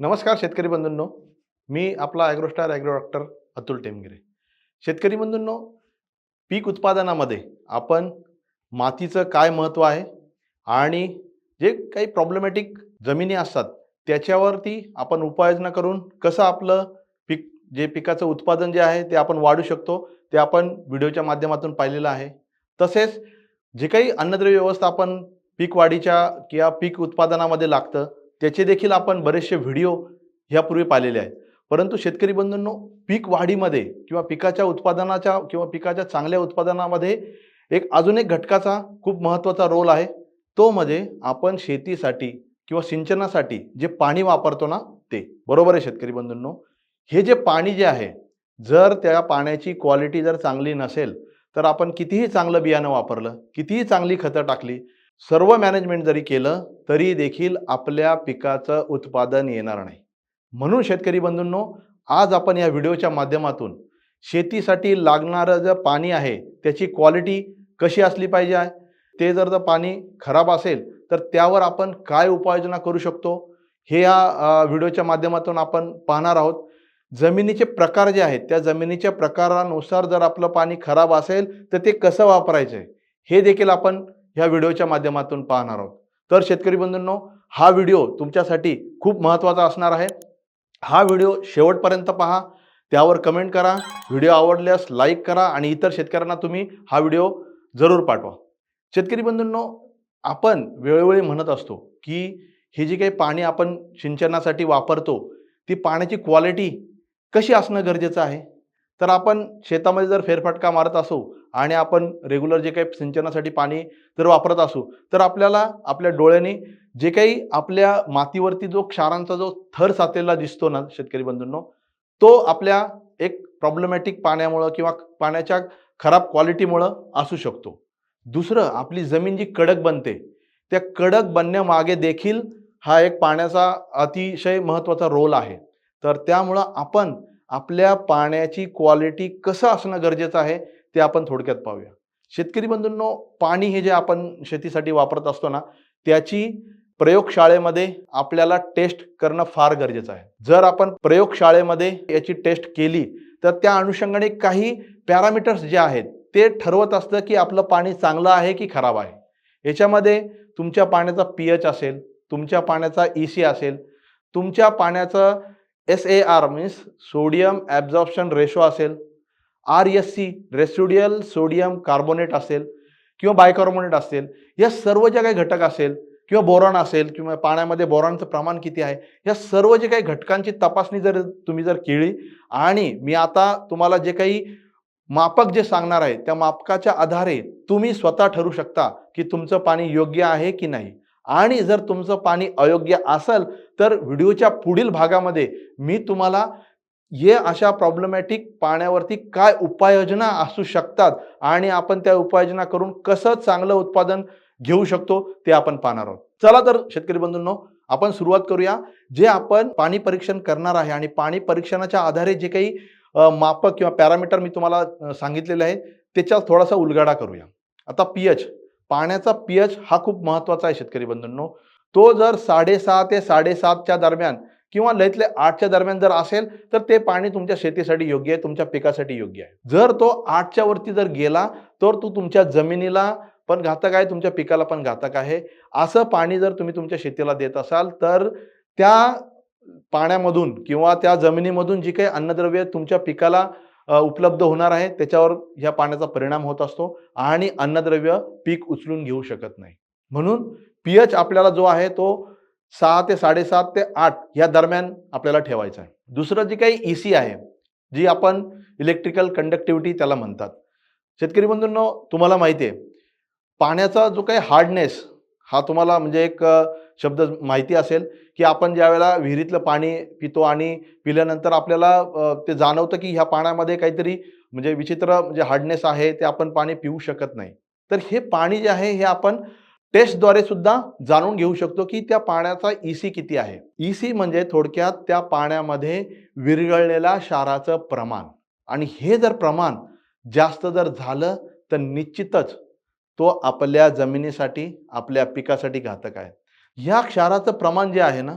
नमस्कार शेतकरी बंधूंनो. मी आपला ॲग्रोस्टार ॲग्रो डॉक्टर अतुल टेमगिरे. शेतकरी बंधूंनो पीक उत्पादनामध्ये आपण मातीचं काय महत्त्व आहे आणि जे काही प्रॉब्लेमॅटिक जमिनी असतात त्याच्यावरती आपण उपाययोजना करून कसं आपलं पीक जे पिकाचं उत्पादन जे आहे ते आपण वाढू शकतो ते आपण व्हिडिओच्या माध्यमातून पाहिलेलं आहे. तसेच जे काही अन्नद्रव्य व्यवस्थापन पीक वाढीच्या किंवा पीक उत्पादनामध्ये लागतं त्याचे देखील आपण बरेचसे व्हिडिओ ह्यापूर्वी पाहिलेले आहेत. परंतु शेतकरी बंधूंनो पीक वाढीमध्ये किंवा पिकाच्या उत्पादनाच्या किंवा पिकाच्या चांगल्या उत्पादनामध्ये एक अजून एक घटकाचा खूप महत्त्वाचा रोल आहे. तो म्हणजे आपण शेतीसाठी किंवा सिंचनासाठी जे पाणी वापरतो ना ते. बरोबर आहे शेतकरी बंधूंनो? हे जे पाणी जे आहे जर त्या पाण्याची क्वालिटी जर चांगली नसेल तर आपण कितीही चांगलं बियाणं वापरलं कितीही चांगली खतं टाकली सर्व मॅनेजमेंट जरी केलं तरी देखील आपल्या पिकाचं उत्पादन येणार नाही. म्हणून शेतकरी बंधूंनो आज आपण या व्हिडिओच्या माध्यमातून शेतीसाठी लागणारं जे पाणी आहे त्याची क्वालिटी कशी असली पाहिजे? आहे ते जर जर पाणी खराब असेल तर त्यावर आपण काय उपाययोजना करू शकतो? हे या व्हिडिओच्या माध्यमातून आपण पाहणार आहोत. जमिनीचे प्रकार जे आहेत त्या जमिनीच्या प्रकारानुसार जर आपलं पाणी खराब असेल तर ते कसं वापरायचं? आहे हे देखील आपण ह्या व्हिडिओच्या माध्यमातून पाहणार आहोत. तर शेतकरी बंधूंनो हा व्हिडिओ तुमच्यासाठी खूप महत्त्वाचा असणार आहे. हा व्हिडिओ शेवटपर्यंत पहा. त्यावर कमेंट करा. व्हिडिओ आवडल्यास लाईक करा आणि इतर शेतकऱ्यांना तुम्ही हा व्हिडिओ जरूर पाठवा. शेतकरी बंधूंनो आपण वेळोवेळी म्हणत असतो की हे जे काही पाणी आपण सिंचनासाठी वापरतो ती पाण्याची क्वालिटी कशी असणं गरजेचं आहे? तर आपण शेतामध्ये जर फेरफटका मारत असू आणि आपण रेग्युलर जे काही सिंचनासाठी पाणी जर वापरत असू. तर आपल्याला आपल्या डोळ्याने जे काही आपल्या मातीवरती जो क्षारांचा जो थर साचलेला दिसतो ना शेतकरी बंधूंनो तो आपल्या एक प्रॉब्लेमॅटिक पाण्यामुळं किंवा पाण्याच्या खराब क्वालिटीमुळं असू शकतो. दुसरं आपली जमीन जी कडक बनते त्या कडक बनण्यामागे देखील हा एक पाण्याचा अतिशय महत्त्वाचा रोल आहे. तर त्यामुळं आपण आपल्या पाण्याची क्वालिटी कसं असणं गरजेचं आहे ते आपण थोडक्यात पाहूया. शेतकरी बंधूंनो पाणी हे जे आपण शेतीसाठी वापरत असतो ना त्याची प्रयोगशाळेमध्ये आपल्याला टेस्ट करणं फार गरजेचं आहे. जर आपण प्रयोगशाळेमध्ये याची टेस्ट केली तर त्या अनुषंगाने काही पॅरामीटर्स जे आहेत ते ठरवत असतं की आपलं पाणी चांगलं आहे की खराब आहे. याच्यामध्ये तुमच्या पाण्याचा पी एच असेल तुमच्या पाण्याचा ई सी असेल तुमच्या पाण्याचं S A R means sodium absorption ratio असेल R S C residual sodium carbonate असेल किंवा बायकार्बोनेट असेल या सर्व ज्या काही घटक असेल किंवा बोरॉन असेल किंवा पाण्यामध्ये बोरॉनचं प्रमाण किती आहे या सर्व जे काही घटकांची तपासणी जर तुम्ही जर केली आणि मी आता तुम्हाला जे काही मापक जे सांगणार आहे त्या मापकाच्या आधारे तुम्ही स्वतः ठरू शकता की तुमचं पाणी योग्य आहे की नाही. आणि जर तुमचं पाणी अयोग्य असेल तर व्हिडिओच्या पुढील भागामध्ये मी तुम्हाला हे अशा प्रॉब्लेमॅटिक पाण्यावरती काय उपाययोजना असू शकतात आणि आपण त्या उपाययोजना करून कसं चांगलं उत्पादन घेऊ शकतो ते आपण पाहणार आहोत. चला तर शेतकरी बंधूंनो आपण सुरुवात करूया. जे आपण पाणी परीक्षण करणार आहे आणि पाणी परीक्षणाच्या आधारे जे काही मापक किंवा पॅरामीटर मी तुम्हाला सांगितलेले आहे त्याच्यात थोडासा उलगडा करूया. आता पी एच पाण्याचा पी एच हा खूप महत्त्वाचा आहे शेतकरी बंधूंनो. तो जर साडेसहा ते साडेसातच्या दरम्यान किंवा लयतले आठच्या दरम्यान जर असेल तर ते पाणी तुमच्या शेतीसाठी योग्य आहे तुमच्या पिकासाठी योग्य आहे. जर तो आठच्या वरती जर गेला तर तो तुमच्या जमिनीला पण घातक आहे तुमच्या पिकाला पण घातक आहे. असं पाणी जर तुम्ही तुमच्या शेतीला देत असाल तर त्या पाण्यामधून किंवा त्या जमिनीमधून जी काही अन्नद्रव्य तुमच्या पिकाला उपलब्ध होणार आहे त्याच्यावर ह्या पाण्याचा परिणाम होत असतो आणि अन्नद्रव्य पीक उचलून घेऊ शकत नाही. म्हणून पीएच आपल्याला जो आहे तो सहा ते साडेसात ते आठ या दरम्यान आपल्याला ठेवायचा आहे. दुसरं जी काही ई सी आहे जी आपण इलेक्ट्रिकल कंडक्टिव्हिटी त्याला म्हणतात. शेतकरी बंधूंनो तुम्हाला माहिती आहे पाण्याचा जो काही हार्डनेस हा तुम्हाला म्हणजे एक शब्द माहिती असेल की आपण ज्यावेळेला विहिरीतलं पाणी पितो आणि पिल्यानंतर आपल्याला ते जाणवतं की ह्या पाण्यामध्ये काहीतरी म्हणजे विचित्र म्हणजे हार्डनेस आहे ते आपण पाणी पिऊ शकत नाही. तर हे पाणी जे आहे हे आपण टेस्टद्वारे सुद्धा जाणून घेऊ शकतो की त्या पाण्याचा ई सी किती आहे. ई सी म्हणजे थोडक्यात त्या पाण्यामध्ये विरघळलेल्या क्षाराचं प्रमाण. आणि हे जर प्रमाण जास्त जर झालं तर निश्चितच तो आपल्या जमिनीसाठी आपल्या पिकासाठी घातक आहे. ह्या क्षाराचं प्रमाण जे आहे ना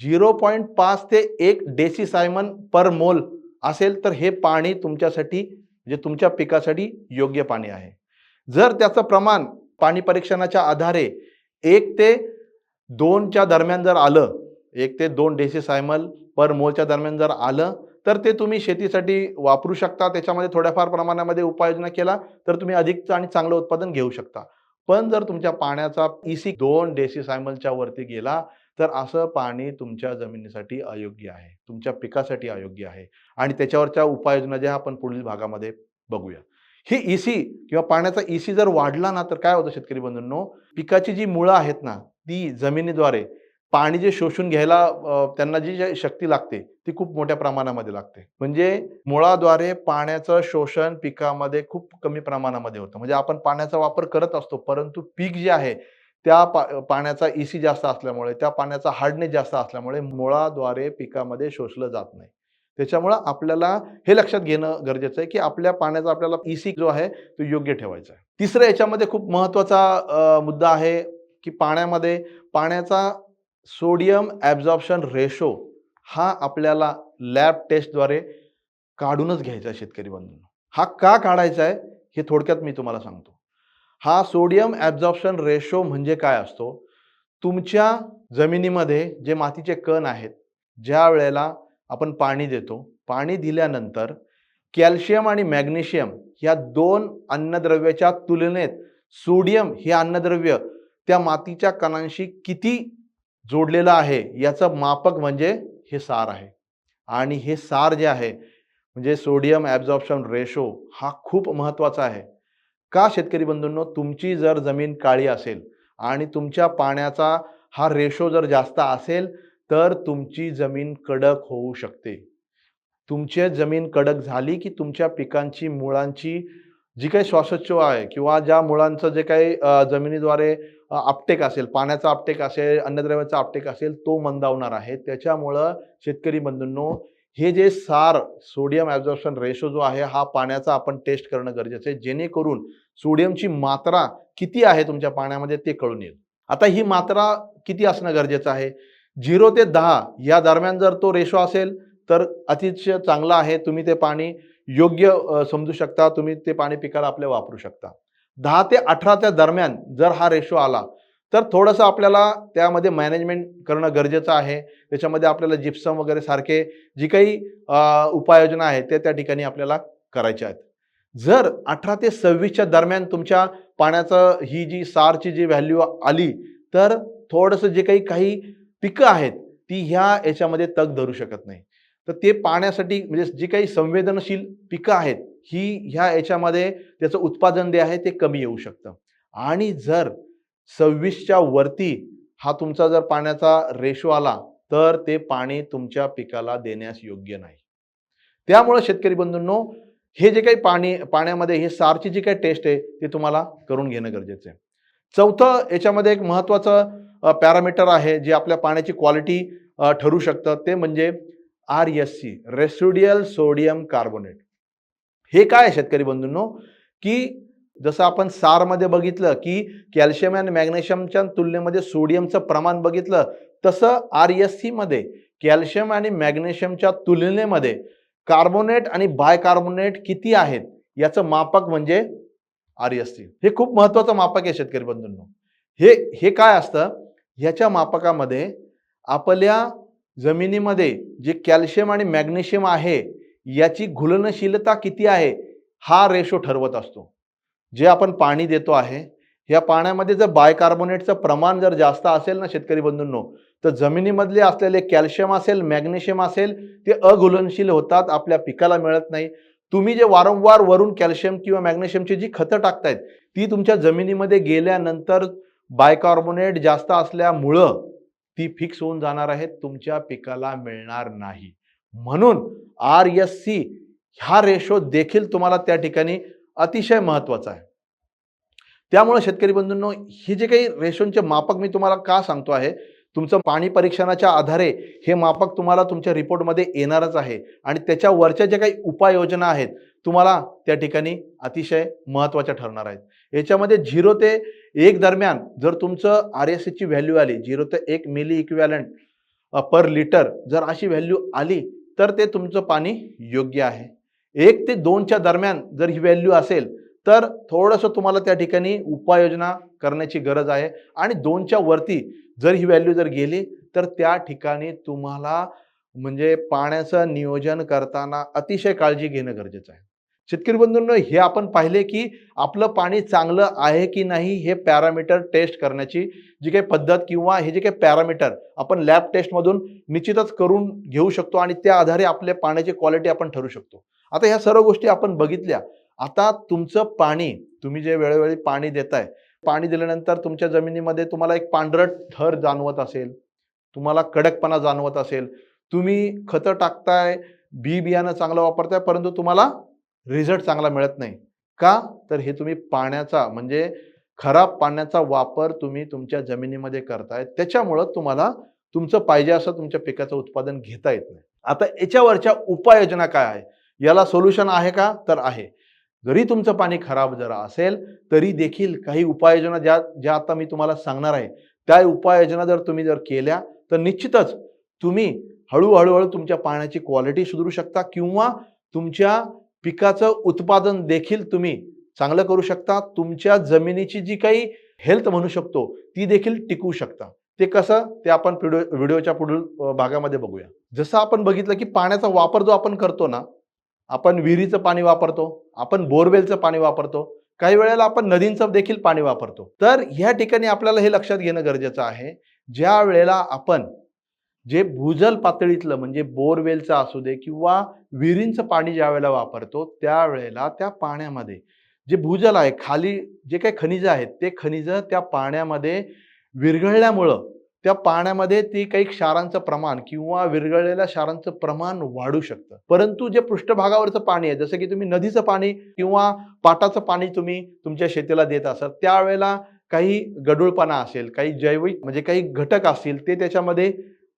झिरो पॉईंट पाच ते एक डेसी सायमन पर मोल असेल तर हे पाणी तुमच्यासाठी म्हणजे तुमच्या पिकासाठी योग्य पाणी आहे. जर त्याचं प्रमाण पाणी परीक्षणाच्या आधारे एक ते दोनच्या दरम्यान जर आलं एक ते दोन डेसी सायमल पर मोलच्या दरम्यान जर आलं तर ते तुम्ही शेतीसाठी वापरू शकता. त्याच्यामध्ये थोड्याफार प्रमाणामध्ये उपाययोजना केला तर तुम्ही अधिक आणि चांगलं उत्पादन घेऊ शकता. पण जर तुमच्या पाण्याचा इसी दोन डेसी सायमलच्या वरती गेला तर असं पाणी तुमच्या जमिनीसाठी अयोग्य आहे. तुमच्या पिकासाठी अयोग्य आहे. आणि त्याच्यावरच्या उपाययोजना ज्या आपण पुढील भागामध्ये बघूया. ही इसी किंवा पाण्याचा इसी जर वाढला ना तर काय होतं शेतकरी बंधूंनो? पिकाची जी मुळं आहेत ना ती जमिनीद्वारे पाणी जे शोषून घ्यायला त्यांना जी जी शक्ती लागते ती खूप मोठ्या प्रमाणामध्ये लागते. म्हणजे मुळाद्वारे पाण्याचं शोषण पिकामध्ये खूप कमी प्रमाणामध्ये होतं. म्हणजे आपण पाण्याचा वापर करत असतो परंतु पीक जे आहे त्या पा पाण्याचा इसी जास्त असल्यामुळे त्या पाण्याचा हार्डनेस जास्त असल्यामुळे मुळाद्वारे पिकामध्ये शोषलं जात नाही. त्याच्यामुळं आपल्याला हे लक्षात घेणं गरजेचं आहे की आपल्या पाण्याचा आपल्याला इसी जो आहे तो योग्य ठेवायचा आहे. तिसरं याच्यामध्ये खूप महत्त्वाचा मुद्दा आहे की पाण्यामध्ये पाण्याचा सोडियम ॲब्झॉर्प्शन रेशो हा आपल्याला लॅब टेस्टद्वारे काढूनच घ्यायचा आहे शेतकरी बंधूंनो. हा का काढायचा आहे हे थोडक्यात मी तुम्हाला सांगतो. हा सोडियम ॲब्झॉर्प्शन रेशो म्हणजे काय असतो? तुमच्या जमिनीमध्ये जे मातीचे कण आहेत ज्या वेळेला आपण पाणी देतो. पाणी दिल्यानंतर कॅल्शियम आणि मॅग्नेशियम ह्या दोन अन्नद्रव्याच्या तुलनेत सोडियम हे अन्नद्रव्य त्या मातीच्या कणांशी किती जोडलेलं आहे याचं मापक म्हणजे हे सार आहे. आणि हे सार जे आहे म्हणजे सोडियम ॲब्झॉर्प्शन रेशो हा खूप महत्त्वाचा आहे. का शेतकरी बंधूंनो तुमची जर जमीन काळी असेल आणि तुमच्या पाण्याचा हा रेशो जर जास्त असेल तर तुमची जमीन कडक होऊ शकते. तुमची जमीन कडक झाली की तुमच्या पिकांची मुळांची जी काही श्वासोच्छ आहे किंवा ज्या मुळांचं जे काही जमिनीद्वारे आपटेक असेल पाण्याचा आपटेक असेल अन्नद्रव्याचा आपटेक असेल तो मंदावणार आहे. त्याच्यामुळं शेतकरी बंधूंनो हे जे सार सोडियम ॲब्झॉर्प्शन रेशो जो आहे हा पाण्याचा आपण टेस्ट करणं गरजेचं आहे. जेणेकरून सोडियमची मात्रा किती आहे तुमच्या पाण्यामध्ये ते कळून येईल. आता ही मात्रा किती असणं गरजेचं आहे? झिरो ते दहा या दरम्यान जर तो रेशो असेल तर अतिशय चांगला आहे. तुम्ही ते पाणी योग्य समजू शकता. तुम्ही ते पाणी पिकाला आपल्या वापरू शकता. दहा ते अठराच्या दरम्यान जर हा रेशो आला तर थोडंसं आपल्याला त्यामध्ये मॅनेजमेंट करणं गरजेचं आहे. त्याच्यामध्ये आपल्याला जिप्सम वगैरे सारखे जी काही उपाययोजना आहेत ते त्या ठिकाणी आपल्याला करायच्या आहेत. जर अठरा ते सव्वीसच्या दरम्यान तुमच्या पाण्याचं ही जी सारची जी व्हॅल्यू आली तर थोडंसं जे काही काही पिकं आहेत ती ह्या याच्यामध्ये तग धरू शकत नाही. तर ते पाण्यासाठी म्हणजे जी काही संवेदनशील पिकं आहेत ही ह्या याच्यामध्ये त्याचं उत्पादन जे आहे ते कमी येऊ शकतं. आणि जर सव्वीसच्या वरती हा तुमचा जर पाण्याचा रेशो आला तर ते पाणी तुमच्या पिकाला देण्यास योग्य नाही. त्यामुळं शेतकरी बंधूंनो हे जे काही पाणी पाण्यामध्ये हे सारची जी काही टेस्ट आहे ते तुम्हाला करून घेणं गरजेचं आहे. चौथं याच्यामध्ये एक महत्त्वाचं पॅरामीटर आहे जे आपल्या पाण्याची क्वालिटी ठरू शकतं. ते म्हणजे R S C residual sodium carbonate. हे काय आहे शेतकरी बंधूंनो? की जसं आपण सारमध्ये बघितलं की कॅल्शियम आणि मॅग्नेशियमच्या तुलनेमध्ये सोडियमचं प्रमाण बघितलं तसं आर एस सीमध्ये कॅल्शियम आणि मॅग्नेशियमच्या तुलनेमध्ये कार्बोनेट आणि बायकार्बोनेट किती आहेत याचं मापक म्हणजे आर एस सी हे खूप महत्वाचं मापक आहे शेतकरी बंधूंनो. हे हे काय असतं? ह्याच्या मापकामध्ये आपल्या जमिनीमध्ये जे कॅल्शियम आणि मॅग्नेशियम आहे याची घुलनशीलता किती आहे हा रेशो ठरवत असतो. जे आपण पाणी देतो आहे या पाण्यामध्ये जर बायकार्बोनेटचं प्रमाण जर जास्त असेल ना शेतकरी बंधूंनो तर जमिनीमधले असलेले कॅल्शियम असेल मॅग्नेशियम असेल ते अघुलनशील होतात आपल्या पिकाला मिळत नाही. तुम्ही जे वारंवार वरून कॅल्शियम किंवा मॅग्नेशियमची जी खतं टाकतायत ती तुमच्या जमिनीमध्ये गेल्यानंतर बायकार्बोनेट जास्त असल्यामुळं ती फिक्स होऊन जाणार आहेत तुमच्या पिकाला मिळणार नाही. म्हणून आर एस सी हा रेशो देखील तुम्हाला त्या ठिकाणी अतिशय महत्त्वाचा आहे. त्यामुळे शेतकरी बंधूंनो हे जे काही रेशोंचे मापक मी तुम्हाला का सांगतो आहे तुमचं पाणी परीक्षणाच्या आधारे हे मापक तुम्हाला तुमच्या रिपोर्टमध्ये येणारच आहे. आणि त्याच्या वरच्या ज्या काही उपाययोजना आहेत तुम्हाला त्या ठिकाणी अतिशय महत्त्वाच्या ठरणार आहेत. याच्यामध्ये झिरो ते एक दरम्यान जर तुमचं आर एस सीची व्हॅल्यू आली झिरो ते एक मिली इक्विवॅलंट पर लिटर जर अशी व्हॅल्यू आली तर ते तुमचं पाणी योग्य आहे. एक ते दोनच्या दरम्यान जर ही व्हॅल्यू असेल तर थोडंसं तुम्हाला त्या ठिकाणी उपाययोजना करण्याची गरज आहे. आणि दोनच्या वरती जर ही व्हॅल्यू जर गेली तर त्या ठिकाणी तुम्हाला म्हणजे पाण्याचं नियोजन करताना अतिशय काळजी घेणं गरजेचं आहे. शेतकरी बंधूंनो हे आपण पाहिले की आपलं पाणी चांगलं आहे की नाही हे पॅरामीटर टेस्ट करण्याची जी काही पद्धत किंवा हे जे काही पॅरामीटर आपण लॅब टेस्टमधून निश्चितच करून घेऊ शकतो आणि त्या आधारे आपल्या पाण्याची क्वालिटी आपण ठरू शकतो. आता ह्या सर्व गोष्टी आपण बघितल्या. आता तुमचं पाणी तुम्ही जे वेळोवेळी पाणी देताय पाणी दिल्यानंतर तुमच्या जमिनीमध्ये तुम्हाला एक पांढरट थर जाणवत असेल तुम्हाला कडकपणा जाणवत असेल तुम्ही खतं टाकताय बी बियाणं चांगलं वापरताय परंतु तुम्हाला रिझल्ट चांगला मिळत नाही. का? तर हे तुम्ही पाण्याचा म्हणजे खराब पाण्याचा वापर तुम्ही तुमच्या जमिनीमध्ये करताय त्याच्यामुळं तुम्हाला तुमचं पाहिजे असं तुमच्या पिकाचं उत्पादन घेता येत नाही. आता याच्यावरच्या उपाययोजना काय आहे? याला सोल्युशन आहे का? तर आहे. जरी तुमचं पाणी खराब जरा असेल तरी देखील काही उपाययोजना ज्या ज्या आता मी तुम्हाला सांगणार आहे त्या उपाययोजना जर तुम्ही जर केल्या तर निश्चितच तुम्ही हळूहळूहळू तुमच्या पाण्याची क्वालिटी सुधारू शकता किंवा तुमच्या पिकाचं उत्पादन देखील तुम्ही चांगलं करू शकता. तुमच्या जमिनीची जी काही हेल्थ म्हणू शकतो ती देखील टिकवू शकता. ते कसं? ते आपण व्हिडिओच्या पुढील भागामध्ये बघूया. जसं आपण बघितलं की पाण्याचा वापर जो आपण करतो ना आपण विहिरीचं पाणी वापरतो आपण बोरवेलचं पाणी वापरतो काही वेळेला आपण नदींचं देखील पाणी वापरतो. तर ह्या ठिकाणी आपल्याला हे लक्षात घेणं गरजेचं आहे ज्या वेळेला आपण जे भूजल पातळीतलं म्हणजे बोरवेलचं असू दे किंवा विहिरींचं पाणी ज्या वेळेला वापरतो त्यावेळेला त्या पाण्यामध्ये जे भूजल आहे खाली जे काही खनिजं आहेत ते खनिजं त्या पाण्यामध्ये विरघळल्यामुळं त्या पाण्यामध्ये ती काही क्षारांचं प्रमाण किंवा विरघळलेल्या क्षारांचं प्रमाण वाढू शकतं. परंतु जे पृष्ठभागावरचं पाणी आहे जसं की तुम्ही नदीचं पाणी किंवा पाटाचं पाणी तुम्ही तुमच्या शेतीला देत असाल त्यावेळेला काही गडूळपणा असेल काही जैविक म्हणजे काही घटक असतील ते त्याच्यामध्ये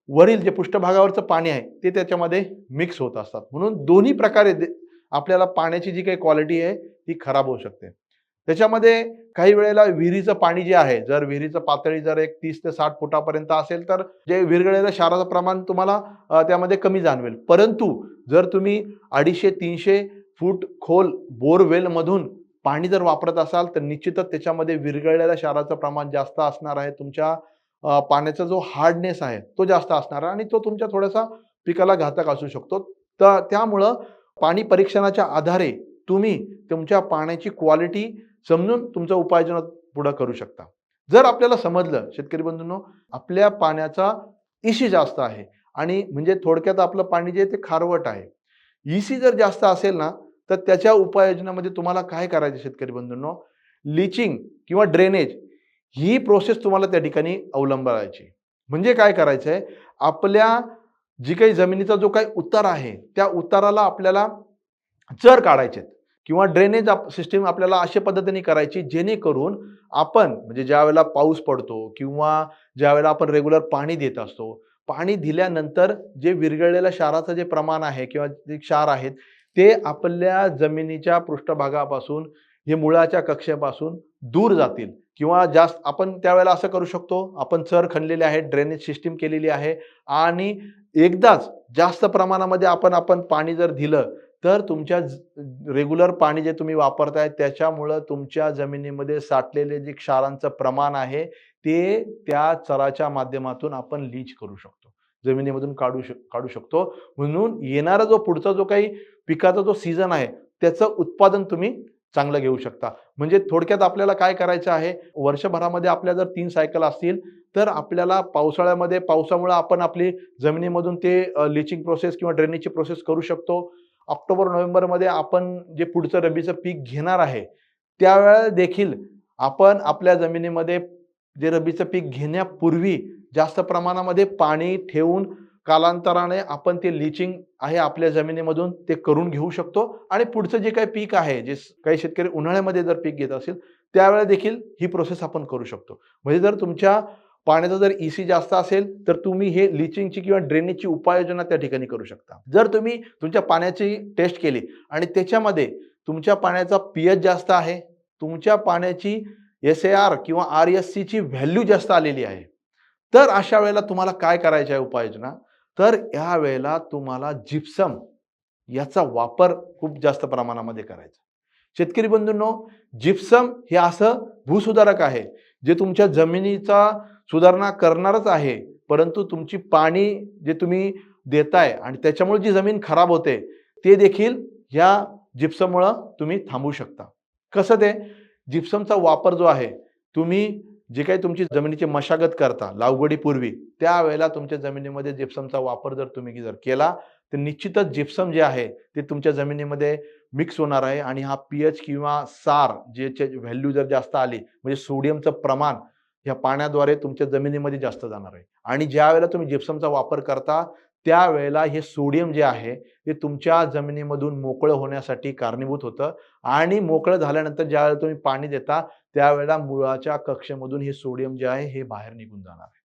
वरील जे पृष्ठभागावरचं पाणी आहे ते त्याच्यामध्ये मिक्स होत असतात. म्हणून दोन्ही प्रकारे दे- आपल्याला पाण्याची जी काही क्वालिटी आहे ती खराब होऊ शकते. त्याच्यामध्ये काही वेळेला विहिरीचं पाणी जे आहे जर विहिरीचं पातळी जर एक तीस ते साठ फुटापर्यंत असेल तर जे विरघळलेलं क्षाराचं प्रमाण तुम्हाला त्यामध्ये कमी जाणवेल. परंतु जर तुम्ही अडीचशे तीनशे फूट खोल बोरवेलमधून पाणी जर वापरत असाल तर निश्चितच त्याच्यामध्ये विरघळलेल्या क्षाराचं प्रमाण जास्त असणार आहे. तुमच्या पाण्याचा जो हार्डनेस आहे तो जास्त असणार आहे आणि तो तुमच्या थोडासा पिकाला घातक असू शकतो. तर त्यामुळं पाणी परीक्षणाच्या आधारे तुम्ही तुमच्या पाण्याची क्वालिटी समजून तुमचा उपाययोजना पुढं करू शकता. जर आपल्याला समजलं शेतकरी बंधूंनो आपल्या पाण्याचा इशी जास्त आहे आणि म्हणजे थोडक्यात आपलं पाणी जे आहे ते खारवट आहे. इसी जर जास्त असेल ना तर त्याच्या उपाययोजनामध्ये तुम्हाला काय करायचं शेतकरी बंधूंनो? लिचिंग किंवा ड्रेनेज ही प्रोसेस तुम्हाला त्या ठिकाणी अवलंबायची. म्हणजे काय करायचं आहे आपल्या जी काही जमिनीचा जो काही उतार आहे त्या उताराला आपल्याला चर काढायचे किंवा ड्रेनेज सिस्टीम आपल्याला अशा पद्धतीने करायची जेणेकरून आपण म्हणजे ज्या वेळेला पाऊस पडतो किंवा ज्या वेळेला आपण रेग्युलर पाणी देत असतो पाणी दिल्यानंतर जे विरघळलेल्या क्षाराचं जे प्रमाण आहे किंवा जे क्षार आहेत ते आपल्या जमिनीच्या पृष्ठभागापासून हे मुळाच्या कक्षेपासून दूर जातील. किंवा जास्त आपण त्यावेळेला असं करू शकतो आपण चर खणलेले आहे ड्रेनेज सिस्टीम केलेली आहे आणि एकदाच जास्त प्रमाणामध्ये आपण आपण पाणी जर दिलं तर तुमच्या रेग्युलर पाणी जे तुम्ही वापरताय त्याच्यामुळं तुमच्या जमिनीमध्ये साठलेले जे क्षारांचं प्रमाण आहे ते त्या चराच्या माध्यमातून आपण लीच करू शकतो. जमिनीमधून काढू शक काढू शकतो. म्हणून येणारा जो पुढचा जो काही पिकाचा जो सीझन आहे त्याचं उत्पादन तुम्ही चांगलं घेऊ शकता. म्हणजे थोडक्यात आपल्याला काय करायचं आहे वर्षभरामध्ये आपल्या जर तीन सायकल असतील तर आपल्याला पावसाळ्यामध्ये पावसामुळे आपण आपली जमिनीमधून ते लिचिंग प्रोसेस किंवा ड्रेनेजची प्रोसेस करू शकतो. ऑक्टोबर नोव्हेंबरमध्ये आपण जे पुढचं रबीचं पीक घेणार आहे त्यावेळेला देखील आपण आपल्या जमिनीमध्ये जे रबीचं पीक घेण्यापूर्वी जास्त प्रमाणामध्ये पाणी ठेवून कालांतराने आपण ते लिचिंग आहे आपल्या जमिनीमधून ते करून घेऊ शकतो. आणि पुढचं जे काही पीक आहे जे काही शेतकरी उन्हाळ्यामध्ये जर पीक घेत असेल त्यावेळेला देखील ही प्रोसेस आपण करू शकतो. म्हणजे जर तुमच्या पाण्याचा जर इसी जास्त असेल तर तुम्ही हे लिचिंगची किंवा ड्रेनेजची उपाययोजना त्या ठिकाणी करू शकता. जर तुम्ही तुमच्या पाण्याची टेस्ट केली आणि त्याच्यामध्ये तुमच्या पाण्याचा पीएच जास्त आहे तुमच्या पाण्याची एस ए आर किंवा आर एस सीची व्हॅल्यू जास्त आलेली आहे तर अशा वेळेला तुम्हाला काय करायचं आहे उपाययोजना? तर या वेळेला तुम्हाला जिप्सम याचा वापर खूप जास्त प्रमाणामध्ये करायचा. शेतकरी बंधूंनो जिप्सम हे असं भूसुधारक आहे जे तुमच्या जमिनीचा सुधारणा करणारच आहे परंतु तुमची पाणी जे तुम्ही देताय आणि त्याच्यामुळे जी जमीन खराब होते ते देखील ह्या जिप्सममुळं तुम्ही थांबवू शकता. कसं ते? जिप्समचा वापर जो आहे तुम्ही जे काही तुमची जमिनीची मशागत करता लागवडीपूर्वी त्यावेळेला तुमच्या जमिनीमध्ये जिप्समचा वापर जर तुम्ही जर केला तर निश्चितच जिप्सम जे आहे ते तुमच्या जमिनीमध्ये मिक्स होणार आहे आणि हा पी एच किंवा सार जे व्हॅल्यू जर जास्त आली म्हणजे सोडियमचं प्रमाण ह्या पाण्याद्वारे तुमच्या जमिनीमध्ये जास्त जाणार आहे. आणि ज्या वेळेला तुम्ही जिप्समचा वापर करता त्यावेळेला हे सोडियम जे आहे ते तुमच्या जमिनीमधून मोकळं होण्यासाठी कारणीभूत होतं. आणि मोकळं झाल्यानंतर ज्यावेळेला तुम्ही पाणी देता त्यावेळेला मुळाच्या कक्षेमधून हे सोडियम जे आहे हे बाहेर निघून जाणार आहे.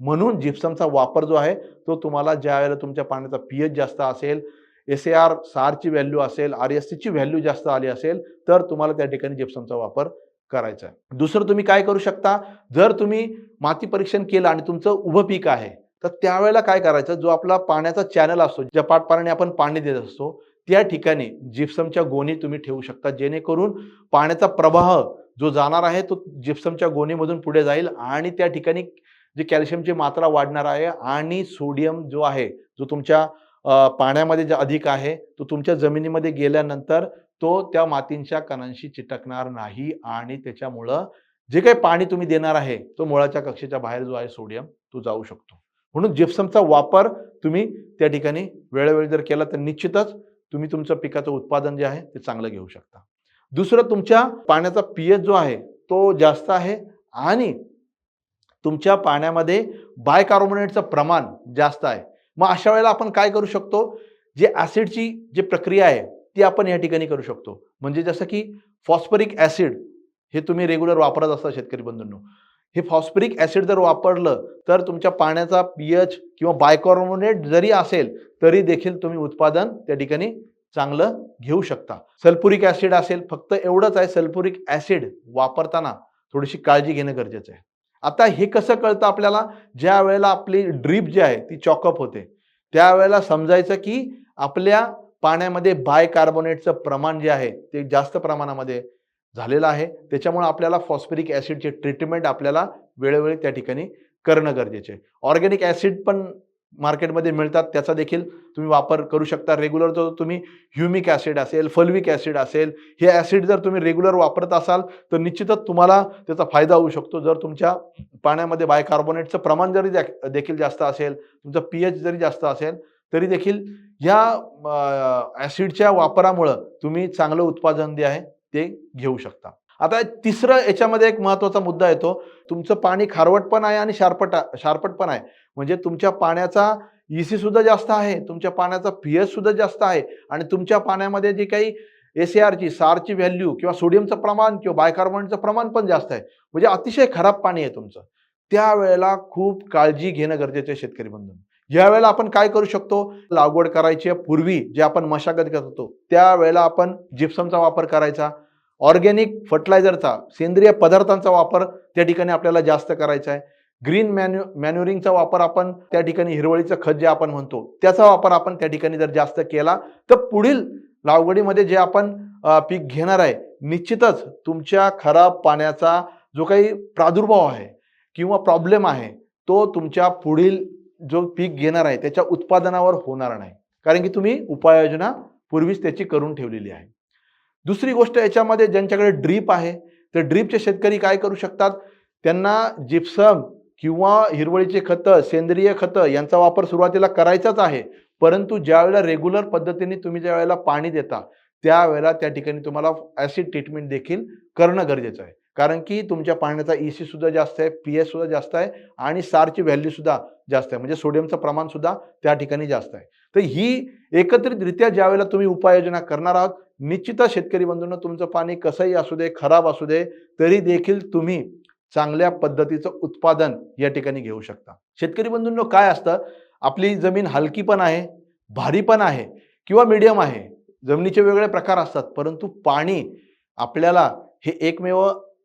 म्हणून जिप्समचा वापर जो आहे तो तुम्हाला ज्या वेळेला तुमच्या पाण्याचा पीएच जास्त असेल एस ए आर सारची व्हॅल्यू असेल आर एस सीची व्हॅल्यू जास्त आली असेल तर तुम्हाला त्या ठिकाणी जिप्समचा वापर करायचं आहे. दुसरं तुम्ही काय करू शकता? जर तुम्ही माती परीक्षण केलं आणि तुमचं उभं पीक आहे तर त्यावेळेला काय करायचं? जो आपला पाण्याचा चॅनल असतो ज्या पाटपाण्याने आपण पाणी देत असतो त्या ठिकाणी जिप्समच्या गोणी तुम्ही ठेवू शकता. जेणेकरून पाण्याचा प्रवाह जो जाणार आहे तो जिप्समच्या गोणीमधून पुढे जाईल आणि त्या ठिकाणी जी कॅल्शियमची मात्रा वाढणार आहे आणि सोडियम जो आहे जो तुमच्या पाण्यामध्ये जे अधिक आहे तो तुमच्या जमिनीमध्ये गेल्यानंतर तो त्या मातींच्या कणांशी चिटकणार नाही आणि त्याच्यामुळं जे काही पाणी तुम्ही देणार आहे तो मुळाच्या कक्षेच्या बाहेर जो आहे सोडियम तो जाऊ शकतो. म्हणून जिप्समचा वापर तुम्ही त्या ठिकाणी वेळोवेळी जर केला तर निश्चितच तुम्ही तुमचं पिकाचं उत्पादन जे आहे ते चांगलं घेऊ शकता. दुसरं तुमच्या पाण्याचा पीएच जो आहे तो जास्त आहे आणि तुमच्या पाण्यामध्ये बायकार्बोनेटचं प्रमाण जास्त आहे. मग अशा वेळेला आपण काय करू शकतो? जे ॲसिडची जी प्रक्रिया आहे ती आपण या ठिकाणी करू शकतो. म्हणजे जसं की फॉस्फरिक ॲसिड हे तुम्ही रेग्युलर वापरत असता शेतकरी बंधूंनो. हे फॉस्फरिक ॲसिड जर वापरलं तर तुमच्या पाण्याचा पीएच किंवा बायकार्बोनेट जरी असेल तरी देखील तुम्ही उत्पादन त्या ठिकाणी चांगलं घेऊ शकता. सल्फ्युरिक ॲसिड असेल फक्त एवढंच आहे सल्फ्युरिक ॲसिड वापरताना थोडीशी काळजी घेणं गरजेचं आहे. आता हे कसं कळतं आपल्याला? ज्या वेळेला आपली ड्रीप जी आहे ती चॉकअप होते. त्यावेळेला समजायचं की आपल्या पाण्यामध्ये बायकार्बोनेटचं प्रमाण जे आहे ते जास्त प्रमाणामध्ये झालेलं आहे. त्याच्यामुळे आपल्याला फॉस्फरिक ॲसिडचे ट्रीटमेंट आपल्याला वेळोवेळी त्या ठिकाणी करणं गरजेचे आहे. ऑर्गॅनिक ॲसिड पण मार्केटमध्ये मिळतात त्याचा देखील तुम्ही वापर करू शकता. रेग्युलर जो तुम्ही ह्युमिक ॲसिड असेल फल्विक ॲसिड असेल हे ॲसिड जर तुम्ही रेग्युलर वापरत असाल तर निश्चितच तुम्हाला त्याचा फायदा होऊ शकतो. जर तुमच्या पाण्यामध्ये बायकार्बोनेटचं प्रमाण जरी द्या- देखील जास्त असेल तुमचं पी एच जरी जास्त असेल तरी देखील या ॲसिडच्या वापरामुळं तुम्ही चांगलं उत्पादन जे आहे ते घेऊ शकता. आता तिसरं याच्यामध्ये एक महत्त्वाचा मुद्दा येतो. तुमचं पाणी खारवट पण आहे आणि शार्पट शार्पट पण आहे. म्हणजे तुमच्या पाण्याचा सी सुद्धा जास्त आहे तुमच्या पाण्याचा पीएच सुद्धा जास्त आहे आणि तुमच्या पाण्यामध्ये जी काही एस आरची सारची व्हॅल्यू किंवा सोडियमचं प्रमाण किंवा बायकार्बोनेटचं प्रमाण पण जास्त आहे. म्हणजे अतिशय खराब पाणी आहे तुमचं. त्यावेळेला खूप काळजी घेणं गरजेचं आहे शेतकरी बंधू ज्यावेळेला आपण काय करू शकतो? लागवड करायच्या पूर्वी जे आपण मशागत करत होतो त्यावेळेला आपण जिप्समचा वापर करायचा. ऑर्गॅनिक फर्टिलायझरचा सेंद्रिय पदार्थांचा वापर त्या ठिकाणी आपल्याला जास्त करायचा आहे. ग्रीन मॅन्यु मॅन्युरिंगचा वापर आपण त्या ठिकाणी हिरवळीचं खत जे आपण म्हणतो त्याचा वापर आपण त्या ठिकाणी जर जास्त केला तर पुढील लागवडीमध्ये जे आपण पीक घेणार आहे निश्चितच तुमच्या खराब पाण्याचा जो काही प्रादुर्भाव आहे किंवा प्रॉब्लेम आहे तो तुमच्या पुढील जो पीक घेणार आहे त्याच्या उत्पादनावर होणार नाही. कारण की तुम्ही उपाययोजना पूर्वीच त्याची करून ठेवलेली आहे. दुसरी गोष्ट याच्यामध्ये ज्यांच्याकडे ड्रीप आहे तर ड्रीपचे शेतकरी काय करू शकतात? त्यांना जिप्सम किंवा हिरवळीचे खतं सेंद्रिय खतं यांचा वापर सुरुवातीला करायचाच आहे. परंतु ज्यावेळेला रेग्युलर पद्धतीने तुम्ही ज्या वेळेला पाणी देता त्यावेळेला त्या ठिकाणी तुम्हाला ॲसिड ट्रीटमेंट देखील करणं गरजेचं आहे. कारण की तुमच्या पाण्याचा ईसी सुद्धा जास्त आहे पी एच सुद्धा जास्त आहे आणि सारची व्हॅल्यू सुद्धा जास्त आहे. म्हणजे सोडियमचं प्रमाण सुद्धा त्या ठिकाणी जास्त आहे. तर ही एकत्रितरित्या ज्या वेळेला तुम्ही उपाययोजना करणार आहात निश्चितच शेतकरी बंधूंनो तुमचं पाणी कसंही असू दे खराब असू दे तरी देखील तुम्ही चांगल्या पद्धतीचं उत्पादन या ठिकाणी घेऊ शकता. शेतकरी बंधूंनो काय असतं? आपली जमीन हलकी पण आहे भारी पण आहे किंवा मीडियम आहे. जमिनीचे वेगळे प्रकार असतात परंतु पाणी आपल्याला हे एकमेव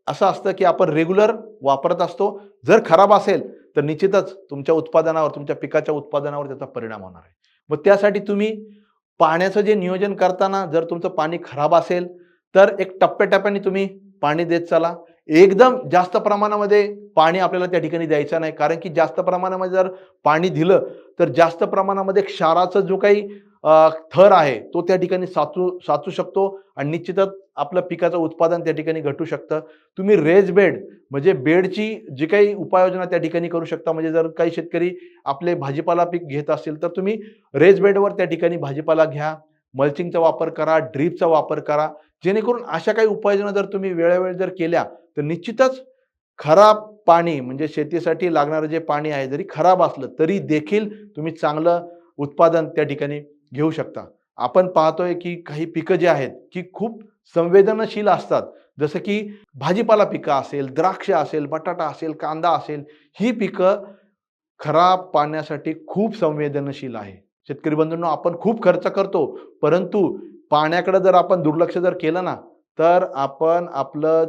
असं असतं की आपण रेग्युलर वापरत असतो. जर खराब असेल तर निश्चितच तुमच्या उत्पादनावर तुमच्या पिकाच्या उत्पादनावर त्याचा परिणाम होणार आहे. मग त्यासाठी तुम्ही पाण्याचं जे नियोजन करताना जर तुमचं पाणी खराब असेल तर एक टप्प्याटप्प्याने तुम्ही पाणी देत चला. एकदम जास्त प्रमाणामध्ये पाणी आपल्याला त्या ठिकाणी द्यायचं नाही. कारण की जास्त प्रमाणामध्ये जर पाणी दिलं तर जास्त प्रमाणामध्ये क्षाराचं जो काही थर आहे तो त्या ठिकाणी साचू साचू शकतो आणि निश्चितच आपलं पिकाचं उत्पादन त्या ठिकाणी घटू शकतं. तुम्ही रेज बेड म्हणजे बेडची जी काही उपाययोजना त्या ठिकाणी करू शकता. म्हणजे जर काही शेतकरी आपले भाजीपाला पीक घेत असतील तर तुम्ही रेज बेडवर त्या ठिकाणी भाजीपाला घ्या मल्चिंगचा वापर करा ड्रीपचा वापर करा. जेणेकरून अशा काही उपाययोजना जर तुम्ही वेळोवेळी जर केल्या तर निश्चितच खराब पाणी म्हणजे शेतीसाठी लागणारं जे पाणी आहे जरी खराब असलं तरी देखील तुम्ही चांगलं उत्पादन त्या ठिकाणी घेऊ शकता. आपण पाहतोय की काही पिकं जी आहेत की खूप संवेदनशील असतात. जसं की भाजीपाला पिकं असेल द्राक्ष असेल बटाटा असेल कांदा असेल ही पिकं खराब पाण्यासाठी खूप संवेदनशील आहे. शेतकरी बंधूंना आपण खूप खर्च करतो परंतु पाण्याकडे जर आपण दुर्लक्ष जर केलं ना तर आपण आपलं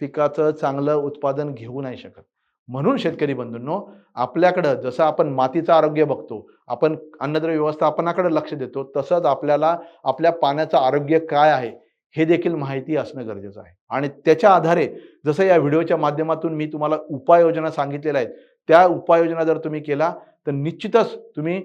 पिकाचं चांगलं उत्पादन घेऊ नाही शकत. म्हणून शेतकरी बंधूंनो आपल्याकडं जसं आपण मातीचं आरोग्य बघतो आपण अन्नद्रव्य व्यवस्थापनाकडे लक्ष देतो तसंच आपल्याला आपल्या पाण्याचं आरोग्य काय आहे हे देखील माहिती असणं गरजेचं आहे. आणि त्याच्या आधारे जसं या व्हिडिओच्या माध्यमातून मी तुम्हाला उपाययोजना सांगितलेल्या आहेत त्या उपाययोजना जर तुम्ही केला तर निश्चितच तुम्ही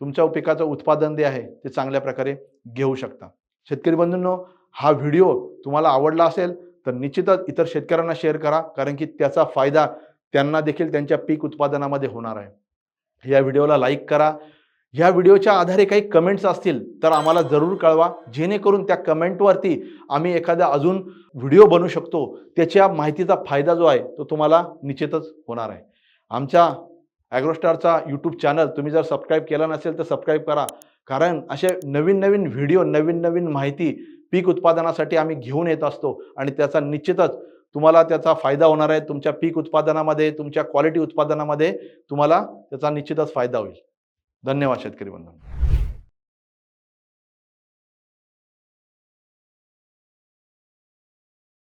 तुमच्या पिकाचं उत्पादन जे आहे ते चांगल्या प्रकारे घेऊ शकता. शेतकरी बंधूंनो हा व्हिडिओ तुम्हाला आवडला असेल तर निश्चितच इतर शेतकऱ्यांना शेअर करा कारण की त्याचा फायदा त्यांना देखील त्यांच्या पीक उत्पादनामध्ये होणार आहे. या व्हिडिओला लाईक करा. ह्या व्हिडिओच्या आधारे काही कमेंट्स असतील तर आम्हाला जरूर कळवा. जेणेकरून त्या कमेंटवरती आम्ही एखादा अजून व्हिडिओ बनवू शकतो. त्याच्या माहितीचा फायदा जो आहे तो तुम्हाला निश्चितच होणार आहे. आमच्या ॲग्रोस्टारचा यूट्यूब चॅनल तुम्ही जर सबस्क्राईब केला नसेल तर सबस्क्राईब करा. कारण असे नवीन नवीन व्हिडिओ नवीन नवीन माहिती पीक उत्पादनासाठी आम्ही घेऊन येत असतो आणि त्याचा निश्चितच तुम्हाला त्याचा फायदा होणार आहे. तुमच्या पीक उत्पादनामध्ये तुमच्या क्वालिटी उत्पादनामध्ये तुम्हाला त्याचा निश्चितच फायदा होईल. धन्यवाद शेतकरी बंधू